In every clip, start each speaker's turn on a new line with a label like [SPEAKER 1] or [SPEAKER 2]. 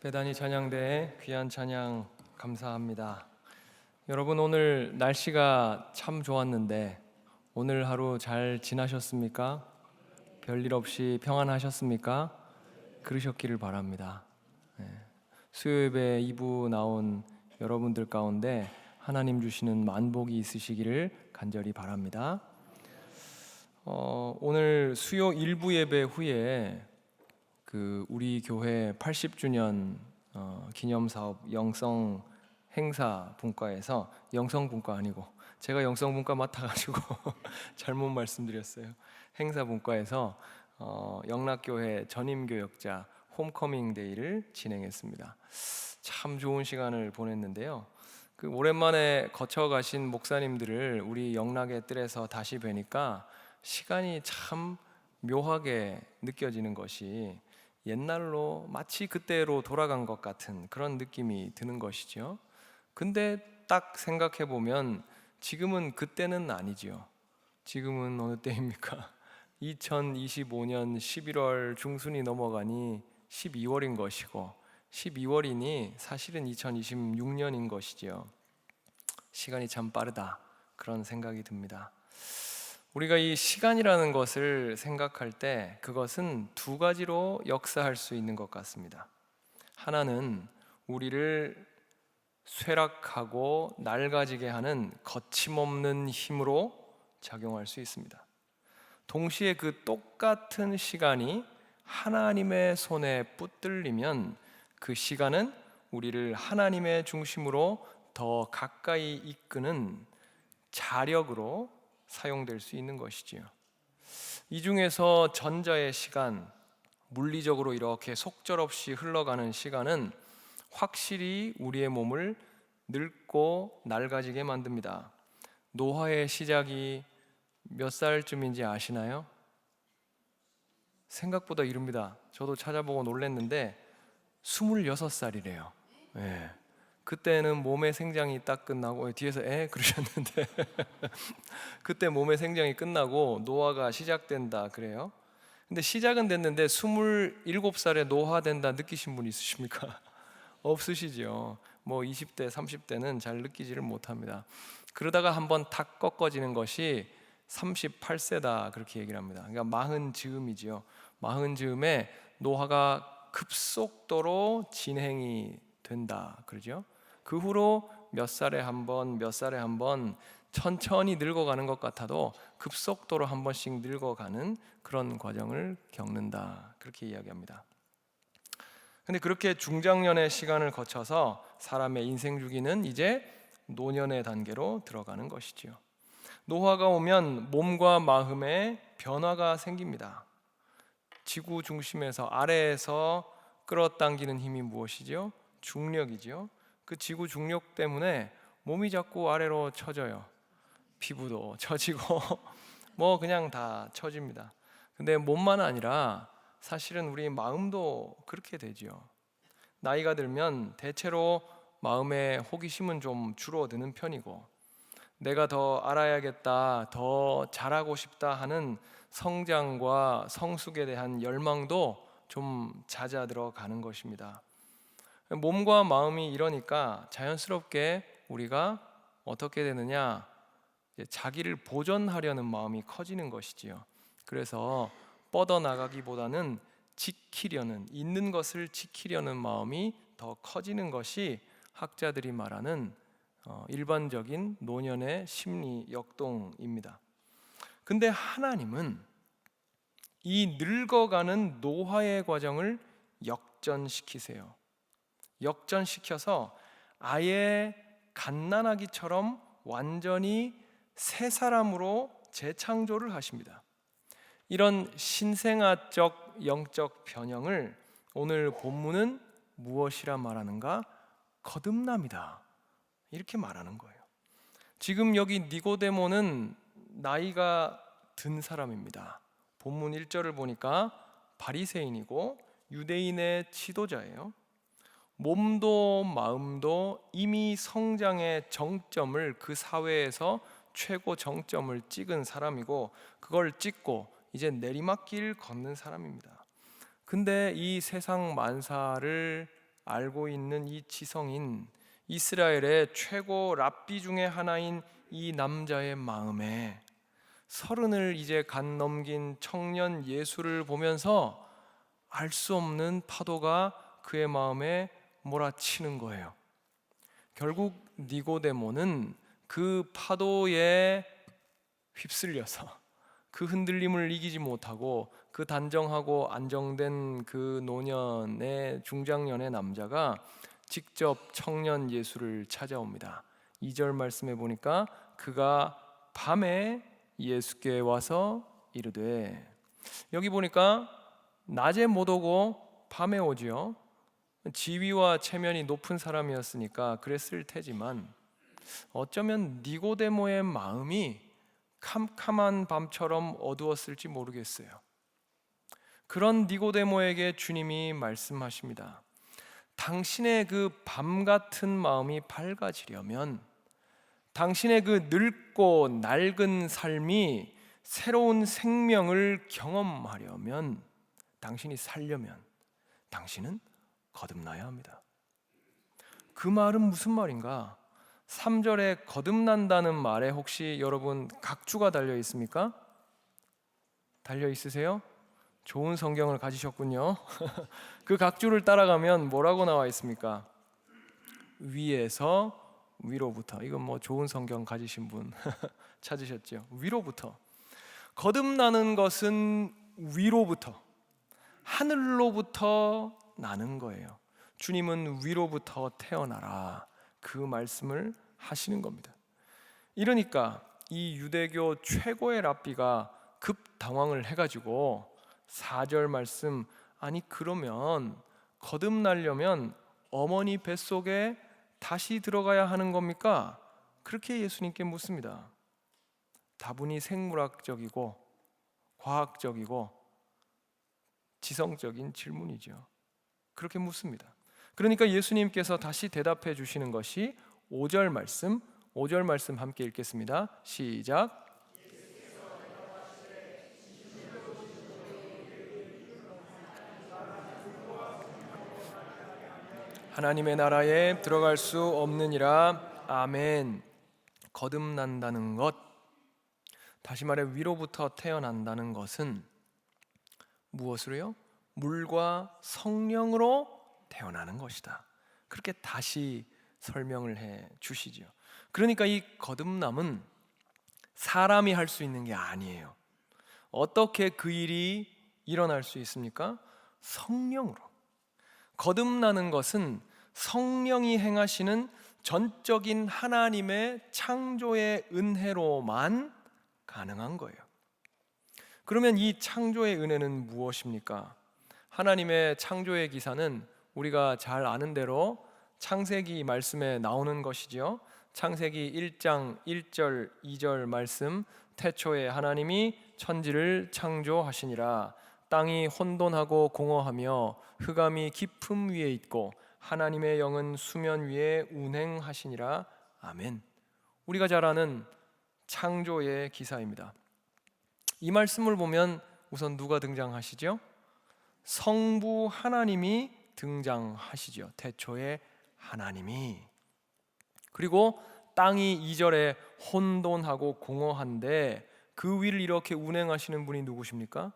[SPEAKER 1] 배단이 찬양대의 귀한 찬양 감사합니다. 여러분 오늘 날씨가 참 좋았는데 오늘 하루 잘 지나셨습니까? 별일 없이 평안하셨습니까? 그러셨기를 바랍니다. 네. 수요예배 2부 나온 여러분들 가운데 하나님 주시는 만복이 있으시기를 간절히 바랍니다. 어, 오늘 수요 일부 예배 후에 그 우리 교회 80주년 어, 기념 사업 영성 행사 분과에서 영성 분과 아니고 제가 영성 분과 맡아가지고 잘못 말씀드렸어요. 행사 분과에서 어, 영락교회 전임 교역자 홈커밍 데이를 진행했습니다. 참 좋은 시간을 보냈는데요. 그 오랜만에 거쳐 가신 목사님들을 우리 영락의 뜰에서 다시 뵈니까 시간이 참 묘하게 느껴지는 것이 옛날로 마치 그때로 돌아간 것 같은 그런 느낌이 드는 것이죠. 근데 딱 생각해 보면 지금은 그때는 아니지요. 지금은 어느 때입니까? 2025년 11월 중순이 넘어가니 12월인 것이고 12월이니 사실은 2026년인 것이지요. 시간이 참 빠르다. 그런 생각이 듭니다. 우리가 이 시간이라는 것을 생각할 때 그것은 두 가지로 역사할 수 있는 것 같습니다. 하나는 우리를 쇠락하고 낡아지게 하는 거침없는 힘으로 작용할 수 있습니다. 동시에 그 똑같은 시간이 하나님의 손에 붙들리면 그 시간은 우리를 하나님의 중심으로 더 가까이 이끄는 자력으로 사용될 수 있는 것이지요. 이 중에서 전자의 시간, 물리적으로 이렇게 속절없이 흘러가는 시간은 확실히 우리의 몸을 늙고 낡아지게 만듭니다. 노화의 시작이 몇 살쯤인지 아시나요? 생각보다 이릅니다. 저도 찾아보고 놀랐는데 26살이래요. 예. 그때는 몸의 생장이 딱 끝나고 뒤에서 에 그러셨는데 그때 몸의 생장이 끝나고 노화가 시작된다 그래요. 근데 시작은 됐는데 27살에 노화된다 느끼신 분 있으십니까? 없으시죠. 뭐 20대, 30대는 잘 느끼지를 못합니다. 그러다가 한번 탁 꺾어지는 것이 38세다 그렇게 얘기를 합니다. 그러니까 마흔 즈음이지요. 마흔 즈음에 노화가 급속도로 진행이 된다 그러죠. 그 후로 몇 살에 한 번, 몇 살에 한 번 천천히 늙어가는 것 같아도 급속도로 한 번씩 늙어가는 그런 과정을 겪는다 그렇게 이야기합니다. 근데 그렇게 중장년의 시간을 거쳐서 사람의 인생 주기는 이제 노년의 단계로 들어가는 것이지요. 노화가 오면 몸과 마음에 변화가 생깁니다. 지구 중심에서 아래에서 끌어당기는 힘이 무엇이죠? 중력이죠. 그 지구 중력 때문에 몸이 자꾸 아래로 처져요. 피부도 처지고 뭐 그냥 다 처집니다. 근데 몸만 아니라 사실은 우리 마음도 그렇게 되지요. 나이가 들면 대체로 마음의 호기심은 좀 줄어드는 편이고 내가 더 알아야겠다, 더 잘하고 싶다 하는 성장과 성숙에 대한 열망도 좀 잦아들어 가는 것입니다. 몸과 마음이 이러니까 자연스럽게 우리가 어떻게 되느냐? 자기를 보존하려는 마음이 커지는 것이지요. 그래서 뻗어 나가기보다는 지키려는 있는 것을 지키려는 마음이 더 커지는 것이 학자들이 말하는 어, 일반적인 노년의 심리 역동입니다. 근데 하나님은 이 늙어가는 노화의 과정을 역전시키세요. 역전시켜서 아예 갓난아기처럼 완전히 새 사람으로 재창조를 하십니다. 이런 신생아적 영적 변형을 오늘 본문은 무엇이라 말하는가? 거듭남이다. 이렇게 말하는 거예요. 지금 여기 니고데모는 나이가 든 사람입니다. 본문 1절을 보니까 바리새인이고 유대인의 지도자예요. 몸도 마음도 이미 성장의 정점을 그 사회에서 최고 정점을 찍은 사람이고 그걸 찍고 이제 내리막길 걷는 사람입니다. 근데 이 세상 만사를 알고 있는 이 지성인 이스라엘의 최고 랍비 중에 하나인 이 남자의 마음에 서른을 이제 간 넘긴 청년 예수를 보면서 알 수 없는 파도가 그의 마음에 몰아치는 거예요. 결국 니고데모는 그 파도에 휩쓸려서 그 흔들림을 이기지 못하고 그 단정하고 안정된 그 노년의 중장년의 남자가 직접 청년 예수를 찾아옵니다. 2절 말씀에 보니까 그가 밤에 예수께 와서 이르되 여기 보니까 낮에 못 오고 밤에 오지요. 지위와 체면이 높은 사람이었으니까 그랬을 테지만 어쩌면 니고데모의 마음이 캄캄한 밤처럼 어두웠을지 모르겠어요. 그런 니고데모에게 주님이 말씀하십니다. 당신의 그 밤 같은 마음이 밝아지려면 당신의 그 늙고 낡은 삶이 새로운 생명을 경험하려면 당신이 살려면 당신은 거듭나야 합니다. 그 말은 무슨 말인가? 3절에 거듭난다는 말에 혹시 여러분 각주가 달려 있습니까? 달려 있으세요? 좋은 성경을 가지셨군요. 그 각주를 따라가면 뭐라고 나와 있습니까? 위에서 위로부터. 이건 뭐 좋은 성경 가지신 분 찾으셨죠? 위로부터. 거듭나는 것은 위로부터 하늘로부터 나는 거예요. 주님은 위로부터 태어나라. 그 말씀을 하시는 겁니다. 이러니까 이 유대교 최고의 랍비가 급 당황을 해가지고 4절 말씀 아니 그러면 거듭나려면 어머니 뱃속에 다시 들어가야 하는 겁니까? 그렇게 예수님께 묻습니다. 다분히 생물학적이고 과학적이고 지성적인 질문이죠. 그렇게 묻습니다. 그러니까 예수님께서 다시 대답해 주시는 것이 5절 말씀, 5절 말씀 함께 읽겠습니다. 시작. 하나님의 나라에 들어갈 수 없느니라. 아멘. 거듭난다는 것. 다시 말해 위로부터 태어난다는 것은 무엇으로요? 물과 성령으로 태어나는 것이다. 그렇게 다시 설명을 해 주시죠. 그러니까 이 거듭남은 사람이 할 수 있는 게 아니에요. 어떻게 그 일이 일어날 수 있습니까? 성령으로. 거듭나는 것은 성령이 행하시는 전적인 하나님의 창조의 은혜로만 가능한 거예요. 그러면 이 창조의 은혜는 무엇입니까? 하나님의 창조의 기사는 우리가 잘 아는 대로 창세기 말씀에 나오는 것이지요. 창세기 1장 1절 2절 말씀 태초에 하나님이 천지를 창조하시니라 땅이 혼돈하고 공허하며 흑암이 깊음 위에 있고 하나님의 영은 수면 위에 운행하시니라 아멘. 우리가 잘 아는 창조의 기사입니다. 이 말씀을 보면 우선 누가 등장하시죠? 성부 하나님이 등장하시죠. 태초에 하나님이 그리고 땅이 이절에 혼돈하고 공허한데 그 위를 이렇게 운행하시는 분이 누구십니까?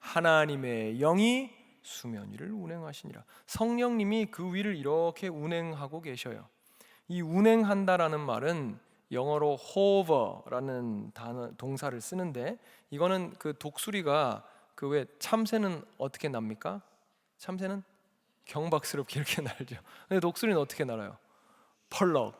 [SPEAKER 1] 하나님의 영이 수면 위를 운행하시니라. 성령님이 그 위를 이렇게 운행하고 계셔요. 이 운행한다라는 말은 영어로 hover라는 단어 동사를 쓰는데 이거는 그 독수리가 그왜 참새는 어떻게 납니까? 참새는 경박스럽게 이렇게 날죠. 근데 독수리는 어떻게 날아요? 펄럭,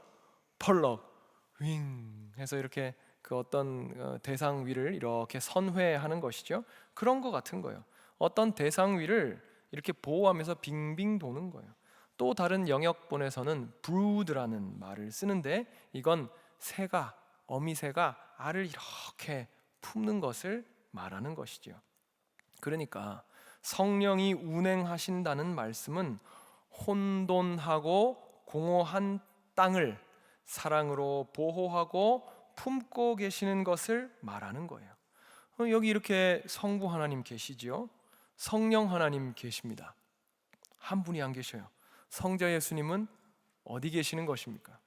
[SPEAKER 1] 펄럭, 윙 해서 이렇게 그 어떤 어, 대상 위를 이렇게 선회하는 것이죠. 그런 것 같은 거예요. 어떤 대상 위를 이렇게 보호하면서 빙빙 도는 거예요. 또 다른 영역본에서는 brood라는 말을 쓰는데 이건 새가 어미 새가 알을 이렇게 품는 것을 말하는 것이죠. 그러니까 성령이 운행하신다는 말씀은 혼돈하고 공허한 땅을 사랑으로 보호하고 품고 계시는 것을 말하는 거예요. 어, 여기 이렇게 성부 하나님 계시지요. 성령 하나님 계십니다. 한 분이 안 계셔요. 성자 예수님은 어디 계시는 것입니까?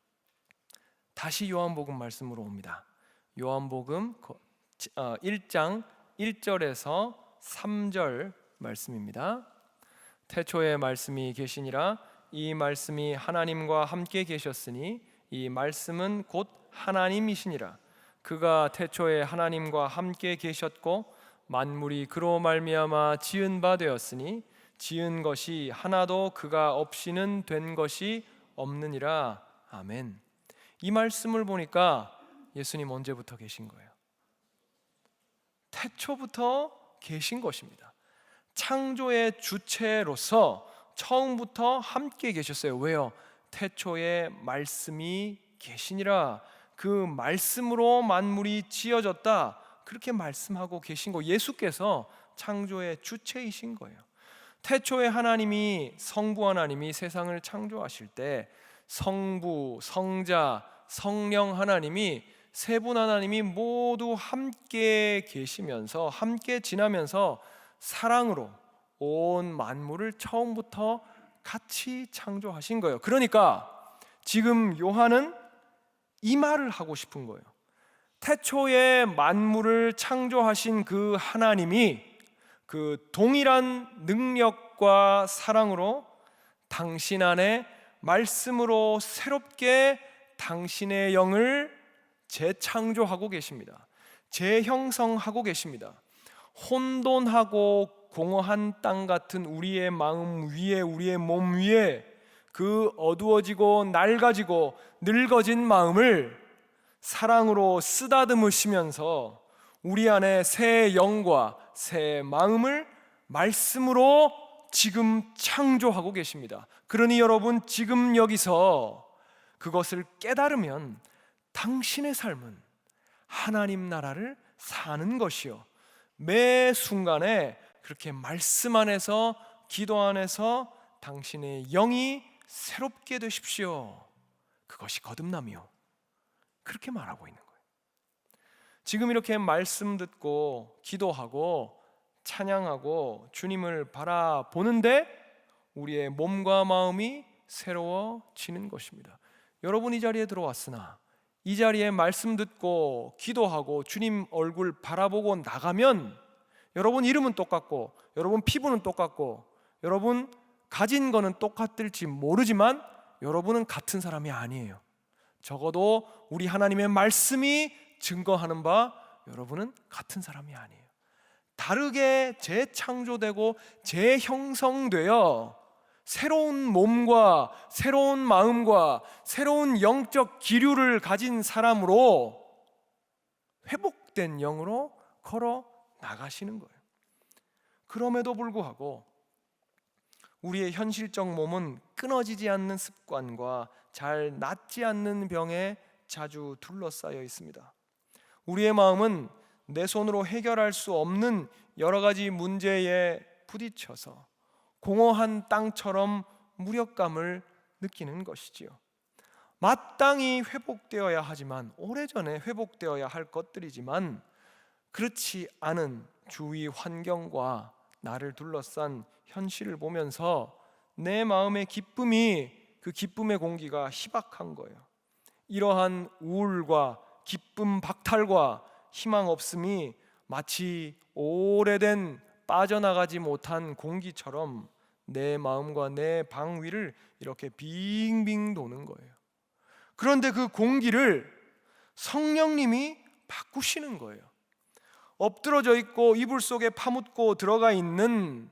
[SPEAKER 1] 다시 요한복음 말씀으로 옵니다. 요한복음 1장 1절에서 3절 말씀입니다. 태초에 말씀이 계시니라 이 말씀이 하나님과 함께 계셨으니 이 말씀은 곧 하나님이시니라 그가 태초에 하나님과 함께 계셨고 만물이 그로 말미암아 지은 바 되었으니 지은 것이 하나도 그가 없이는 된 것이 없느니라 아멘. 이 말씀을 보니까 예수님 언제부터 계신 거예요? 태초부터 계신 것입니다. 창조의 주체로서 처음부터 함께 계셨어요. 왜요? 태초에 말씀이 계시니라. 그 말씀으로 만물이 지어졌다. 그렇게 말씀하고 계신 거 예수께서 창조의 주체이신 거예요. 태초에 하나님이 성부 하나님이 세상을 창조하실 때 성부, 성자, 성령 하나님이 세 분 하나님이 모두 함께 계시면서 함께 지나면서 사랑으로 온 만물을 처음부터 같이 창조하신 거예요. 그러니까 지금 요한은 이 말을 하고 싶은 거예요. 태초에 만물을 창조하신 그 하나님이 그 동일한 능력과 사랑으로 당신 안에 말씀으로 새롭게 당신의 영을 재창조하고 계십니다. 재형성하고 계십니다. 혼돈하고 공허한 땅 같은 우리의 마음 위에 우리의 몸 위에 그 어두워지고 낡아지고 늙어진 마음을 사랑으로 쓰다듬으시면서 우리 안에 새 영과 새 마음을 말씀으로 지금 창조하고 계십니다. 그러니 여러분 지금 여기서 그것을 깨달으면 당신의 삶은 하나님 나라를 사는 것이요. 매 순간에 그렇게 말씀 안에서 기도 안에서 당신의 영이 새롭게 되십시오. 그것이 거듭남이요. 그렇게 말하고 있는 거예요. 지금 이렇게 말씀 듣고 기도하고 찬양하고 주님을 바라보는데 우리의 몸과 마음이 새로워지는 것입니다. 여러분 이 자리에 들어왔으나 이 자리에 말씀 듣고 기도하고 주님 얼굴 바라보고 나가면 여러분 이름은 똑같고 여러분 피부는 똑같고 여러분 가진 거는 똑같을지 모르지만 여러분은 같은 사람이 아니에요. 적어도 우리 하나님의 말씀이 증거하는 바 여러분은 같은 사람이 아니에요. 다르게 재창조되고 재형성되어 새로운 몸과 새로운 마음과 새로운 영적 기류를 가진 사람으로 회복된 영으로 걸어 나가시는 거예요. 그럼에도 불구하고 우리의 현실적 몸은 끊어지지 않는 습관과 잘 낫지 않는 병에 자주 둘러싸여 있습니다. 우리의 마음은 내 손으로 해결할 수 없는 여러 가지 문제에 부딪혀서 공허한 땅처럼 무력감을 느끼는 것이지요. 마땅히 회복되어야 하지만 오래전에 회복되어야 할 것들이지만 그렇지 않은 주위 환경과 나를 둘러싼 현실을 보면서 내 마음의 기쁨이 그 기쁨의 공기가 희박한 거예요. 이러한 우울과 기쁨 박탈과 희망 없음이 마치 오래된 빠져나가지 못한 공기처럼 내 마음과 내 방 위를 이렇게 빙빙 도는 거예요. 그런데 그 공기를 성령님이 바꾸시는 거예요. 엎드러져 있고 이불 속에 파묻고 들어가 있는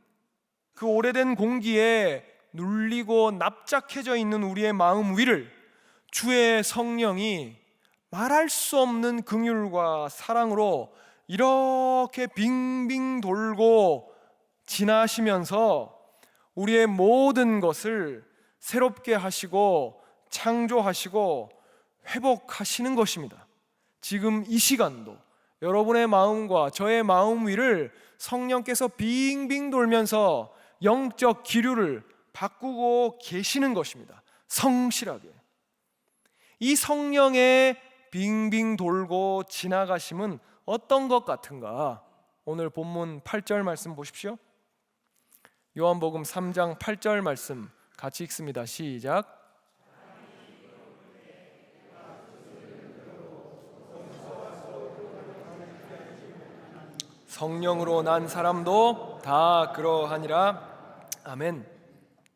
[SPEAKER 1] 그 오래된 공기에 눌리고 납작해져 있는 우리의 마음 위를 주의 성령이 말할 수 없는 긍휼과 사랑으로 이렇게 빙빙 돌고 지나시면서 우리의 모든 것을 새롭게 하시고 창조하시고 회복하시는 것입니다. 지금 이 시간도 여러분의 마음과 저의 마음 위를 성령께서 빙빙 돌면서 영적 기류를 바꾸고 계시는 것입니다. 성실하게. 이 성령의 빙빙 돌고 지나가심은 어떤 것 같은가? 오늘 본문 8절 말씀 보십시오. 요한복음 3장 8절 말씀 같이 읽습니다. 시작. 성령으로 난 사람도 다 그러하니라. 아멘.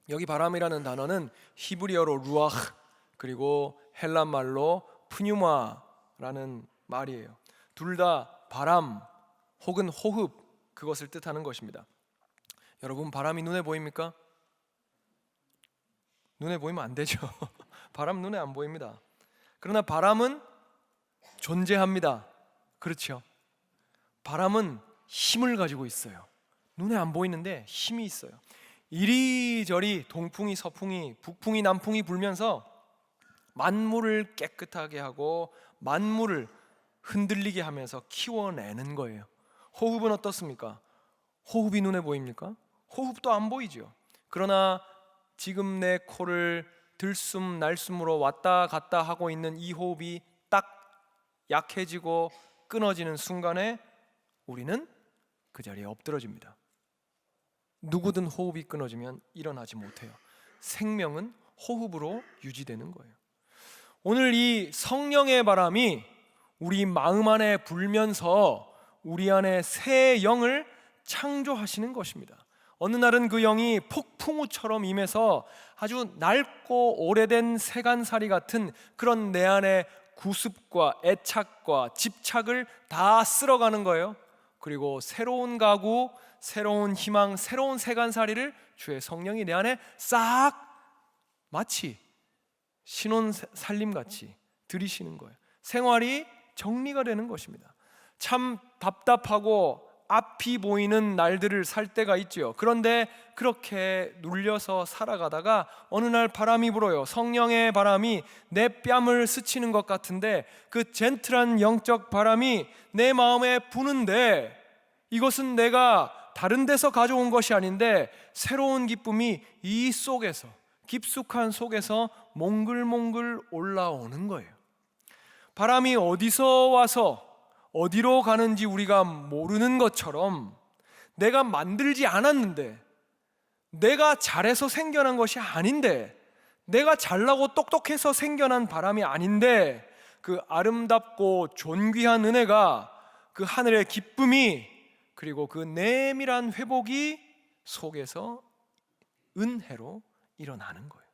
[SPEAKER 1] 여기 바람이라는 단어는 히브리어로 루아흐 그리고 헬란 말로 푸뉴마라는 말이에요. 둘 다 바람 혹은 호흡 그것을 뜻하는 것입니다. 여러분 바람이 눈에 보입니까? 눈에 보이면 안 되죠. 바람 눈에 안 보입니다. 그러나 바람은 존재합니다. 그렇죠. 바람은 힘을 가지고 있어요. 눈에 안 보이는데 힘이 있어요. 이리저리 동풍이 서풍이 북풍이 남풍이 불면서 만물을 깨끗하게 하고 만물을 흔들리게 하면서 키워내는 거예요. 호흡은 어떻습니까? 호흡이 눈에 보입니까? 호흡도 안 보이죠. 그러나 지금 내 코를 들숨 날숨으로 왔다 갔다 하고 있는 이 호흡이 딱 약해지고 끊어지는 순간에 우리는 그 자리에 엎드러집니다. 누구든 호흡이 끊어지면 일어나지 못해요. 생명은 호흡으로 유지되는 거예요. 오늘 이 성령의 바람이 우리 마음 안에 불면서 우리 안에 새 영을 창조하시는 것입니다. 어느 날은 그 영이 폭풍우처럼 임해서 아주 낡고 오래된 세간살이 같은 그런 내 안에 구습과 애착과 집착을 다 쓸어가는 거예요. 그리고 새로운 가구, 새로운 희망, 새로운 세간살이를 주의 성령이 내 안에 싹 마치 신혼 살림 같이 들이시는 거예요. 생활이 정리가 되는 것입니다. 참 답답하고 앞이 보이는 날들을 살 때가 있지요. 그런데 그렇게 눌려서 살아가다가 어느 날 바람이 불어요. 성령의 바람이 내 뺨을 스치는 것 같은데 그 젠틀한 영적 바람이 내 마음에 부는데 이것은 내가 다른 데서 가져온 것이 아닌데 새로운 기쁨이 이 속에서 깊숙한 속에서 몽글몽글 올라오는 거예요. 바람이 어디서 와서 어디로 가는지 우리가 모르는 것처럼 내가 만들지 않았는데 내가 잘해서 생겨난 것이 아닌데 내가 잘나고 똑똑해서 생겨난 바람이 아닌데 그 아름답고 존귀한 은혜가 그 하늘의 기쁨이 그리고 그 내밀한 회복이 속에서 은혜로 일어나는 거예요.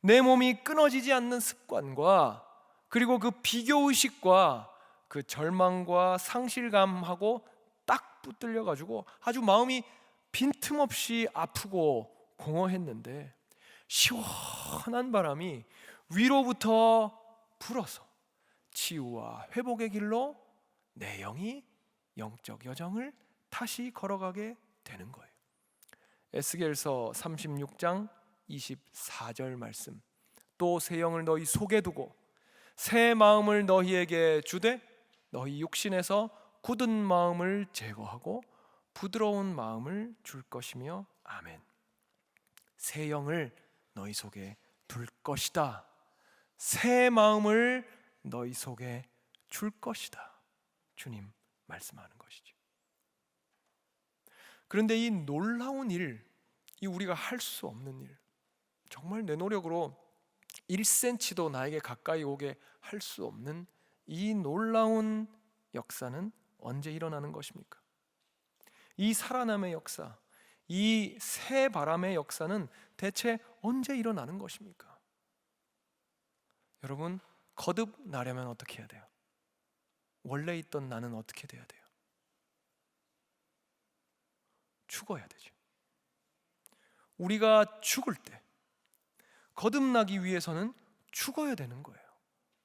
[SPEAKER 1] 내 몸이 끊어지지 않는 습관과 그리고 그 비교 의식과 그 절망과 상실감하고 딱 붙들려 가지고 아주 마음이 빈틈없이 아프고 공허했는데 시원한 바람이 위로부터 불어서 치유와 회복의 길로 내 영이 영적 여정을 다시 걸어가게 되는 거예요. 에스겔서 36장 24절 말씀. 또 새 영을 너희 속에 두고 새 마음을 너희에게 주되 너희 육신에서 굳은 마음을 제거하고 부드러운 마음을 줄 것이며 아멘. 새 영을 너희 속에 둘 것이다. 새 마음을 너희 속에 줄 것이다. 주님 말씀하는 것이죠. 그런데 이 놀라운 일, 이 우리가 할 수 없는 일, 정말 내 노력으로 1cm도 나에게 가까이 오게 할 수 없는 이 놀라운 역사는 언제 일어나는 것입니까? 이 살아남의 역사, 이 새 바람의 역사는 대체 언제 일어나는 것입니까? 여러분, 거듭 나려면 어떻게 해야 돼요? 원래 있던 나는 어떻게 돼야 돼요? 죽어야 되죠. 우리가 죽을 때 거듭나기 위해서는 죽어야 되는 거예요.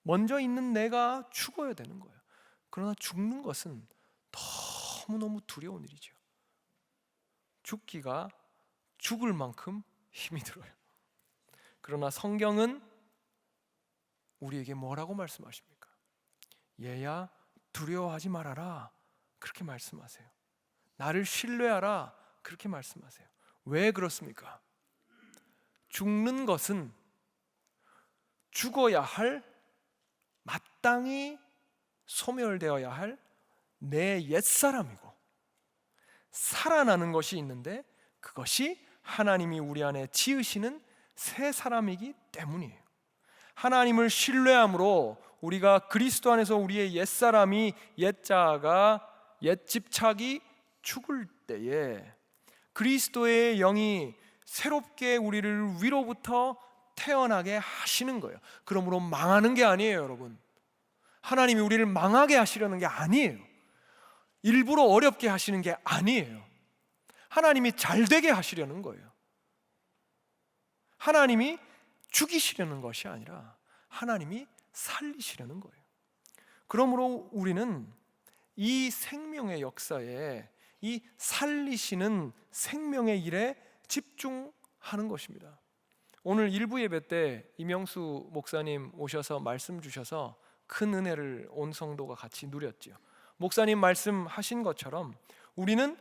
[SPEAKER 1] 먼저 있는 내가 죽어야 되는 거예요. 그러나 죽는 것은 너무너무 두려운 일이죠. 죽기가 죽을 만큼 힘이 들어요. 그러나 성경은 우리에게 뭐라고 말씀하십니까? 얘야 두려워하지 말아라. 그렇게 말씀하세요. 나를 신뢰하라. 그렇게 말씀하세요. 왜 그렇습니까? 죽는 것은 죽어야 할 마땅히 소멸되어야 할 내 옛사람이고 살아나는 것이 있는데 그것이 하나님이 우리 안에 지으시는 새 사람이기 때문이에요. 하나님을 신뢰함으로 우리가 그리스도 안에서 우리의 옛 사람이 옛 자아가 옛 집착이 죽을 때에 그리스도의 영이 새롭게 우리를 위로부터 태어나게 하시는 거예요. 그러므로 망하는 게 아니에요, 여러분. 하나님이 우리를 망하게 하시려는 게 아니에요. 일부러 어렵게 하시는 게 아니에요. 하나님이 잘 되게 하시려는 거예요. 하나님이 죽이시려는 것이 아니라 하나님이 살리시려는 거예요. 그러므로 우리는 이 생명의 역사에 이 살리시는 생명의 일에 집중하는 것입니다. 오늘 일부 예배 때 이명수 목사님 오셔서 말씀 주셔서 큰 은혜를 온 성도가 같이 누렸지요. 목사님 말씀하신 것처럼 우리는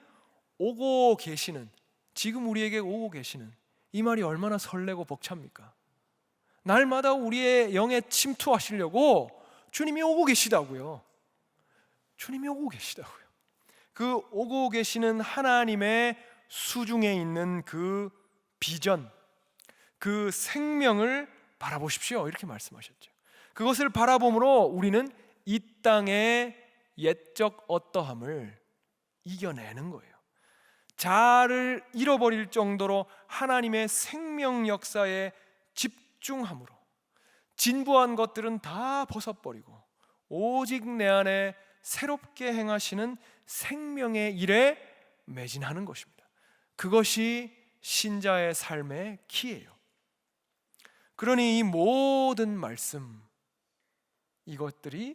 [SPEAKER 1] 오고 계시는 지금 우리에게 오고 계시는 이 말이 얼마나 설레고 벅찹니까? 날마다 우리의 영에 침투하시려고 주님이 오고 계시다고요. 주님이 오고 계시다고요. 그 오고 계시는 하나님의 수중에 있는 그 비전, 그 생명을 바라보십시오. 이렇게 말씀하셨죠. 그것을 바라봄으로 우리는 이 땅의 옛적 어떠함을 이겨내는 거예요. 자아를 잃어버릴 정도로 하나님의 생명 역사에 집중함으로 진부한 것들은 다 벗어버리고 오직 내 안에 새롭게 행하시는 생명의 일에 매진하는 것입니다. 그것이 신자의 삶의 키예요. 그러니 이 모든 말씀 이것들이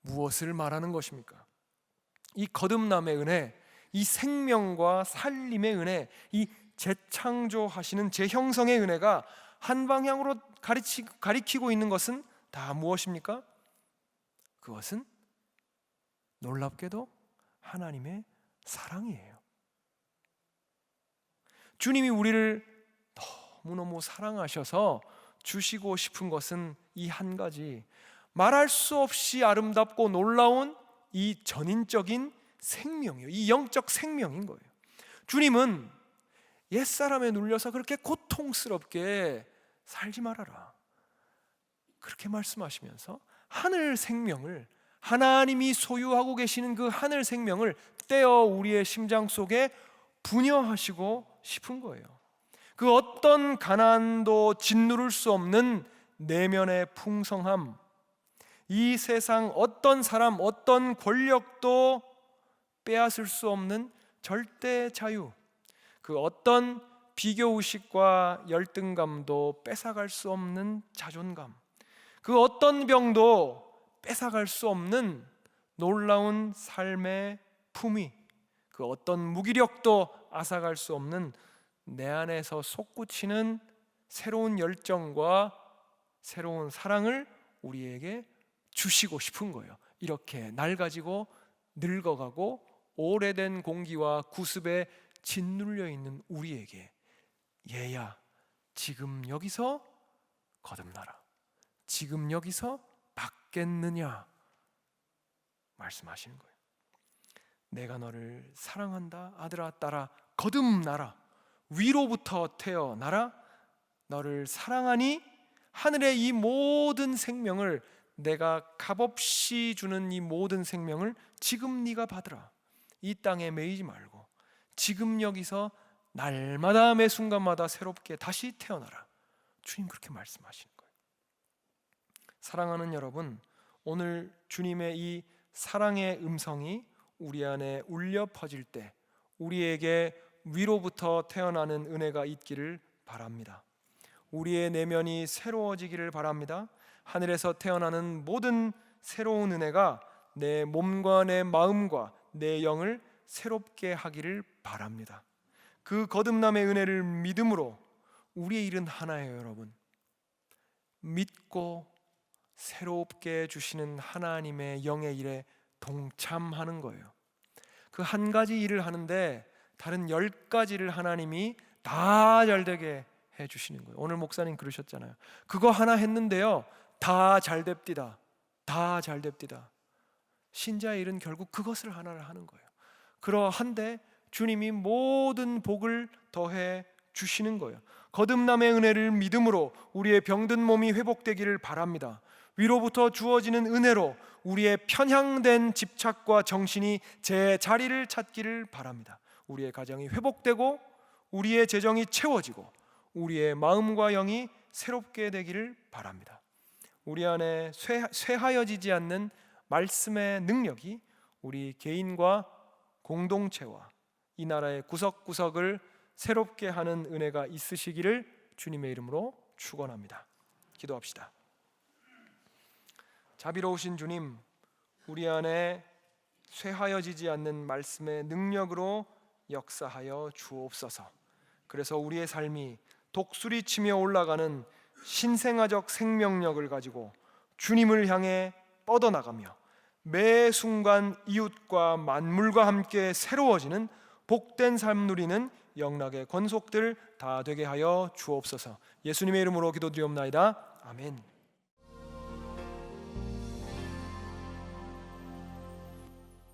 [SPEAKER 1] 무엇을 말하는 것입니까? 이 거듭남의 은혜, 이 생명과 살림의 은혜, 이 재창조하시는 재형성의 은혜가 한 방향으로 가리치, 가리키고 있는 것은 다 무엇입니까? 그것은 놀랍게도 하나님의 사랑이에요. 주님이 우리를 너무너무 사랑하셔서 주시고 싶은 것은 이 한 가지 말할 수 없이 아름답고 놀라운 이 전인적인 생명이요. 이 영적 생명인 거예요. 주님은 옛사람에 눌려서 그렇게 고통스럽게 살지 말아라. 그렇게 말씀하시면서 하늘 생명을 하나님이 소유하고 계시는 그 하늘 생명을 떼어 우리의 심장 속에 분여하시고 싶은 거예요. 그 어떤 가난도 짓누를 수 없는 내면의 풍성함, 이 세상 어떤 사람, 어떤 권력도 빼앗을 수 없는 절대 자유, 그 어떤 비교 의식과 열등감도 뺏어갈 수 없는 자존감, 그 어떤 병도 뺏어갈 수 없는 놀라운 삶의 품위, 그 어떤 무기력도 앗아갈 수 없는 내 안에서 솟구치는 새로운 열정과 새로운 사랑을 우리에게 주시고 싶은 거예요. 이렇게 낡아지고 늙어가고 오래된 공기와 구습에 짓눌려 있는 우리에게 얘야 지금 여기서 거듭나라. 지금 여기서 받겠느냐 말씀하시는 거예요. 내가 너를 사랑한다 아들아 딸아 거듭나라 위로부터 태어나라 너를 사랑하니 하늘의 이 모든 생명을 내가 값없이 주는 이 모든 생명을 지금 네가 받으라 이 땅에 매이지 말고 지금 여기서 날마다 매 순간마다 새롭게 다시 태어나라 주님 그렇게 말씀하시는 거예요 사랑하는 여러분 오늘 주님의 이 사랑의 음성이 우리 안에 울려 퍼질 때 우리에게 위로부터 태어나는 은혜가 있기를 바랍니다. 우리의 내면이 새로워지기를 바랍니다. 하늘에서 태어나는 모든 새로운 은혜가 내 몸과 내 마음과 내 영을 새롭게 하기를 바랍니다. 그 거듭남의 은혜를 믿음으로 우리의 일은 하나예요, 여러분. 믿고 새롭게 주시는 하나님의 영의 일에 동참하는 거예요. 그 한 가지 일을 하는데 다른 열 가지를 하나님이 다 잘 되게 해 주시는 거예요. 오늘 목사님 그러셨잖아요. 그거 하나 했는데요. 다 잘 됩디다. 다 잘 됩디다. 신자의 일은 결국 그것을 하나를 하는 거예요. 그러한데 주님이 모든 복을 더해 주시는 거예요. 거듭남의 은혜를 믿음으로 우리의 병든 몸이 회복되기를 바랍니다. 위로부터 주어지는 은혜로 우리의 편향된 집착과 정신이 제 자리를 찾기를 바랍니다. 우리의 가정이 회복되고 우리의 재정이 채워지고 우리의 마음과 영이 새롭게 되기를 바랍니다. 우리 안에 쇠, 쇠하여지지 않는 말씀의 능력이 우리 개인과 공동체와 이 나라의 구석구석을 새롭게 하는 은혜가 있으시기를 주님의 이름으로 축원합니다. 기도합시다. 자비로우신 주님, 우리 안에 쇠하여지지 않는 말씀의 능력으로 역사하여 주옵소서. 그래서 우리의 삶이 독수리 치며 올라가는 신생아적 생명력을 가지고 주님을 향해 뻗어나가며 매 순간 이웃과 만물과 함께 새로워지는 복된 삶 누리는 영락의 권속들 다 되게 하여 주옵소서. 예수님의 이름으로 기도드리옵나이다. 아멘.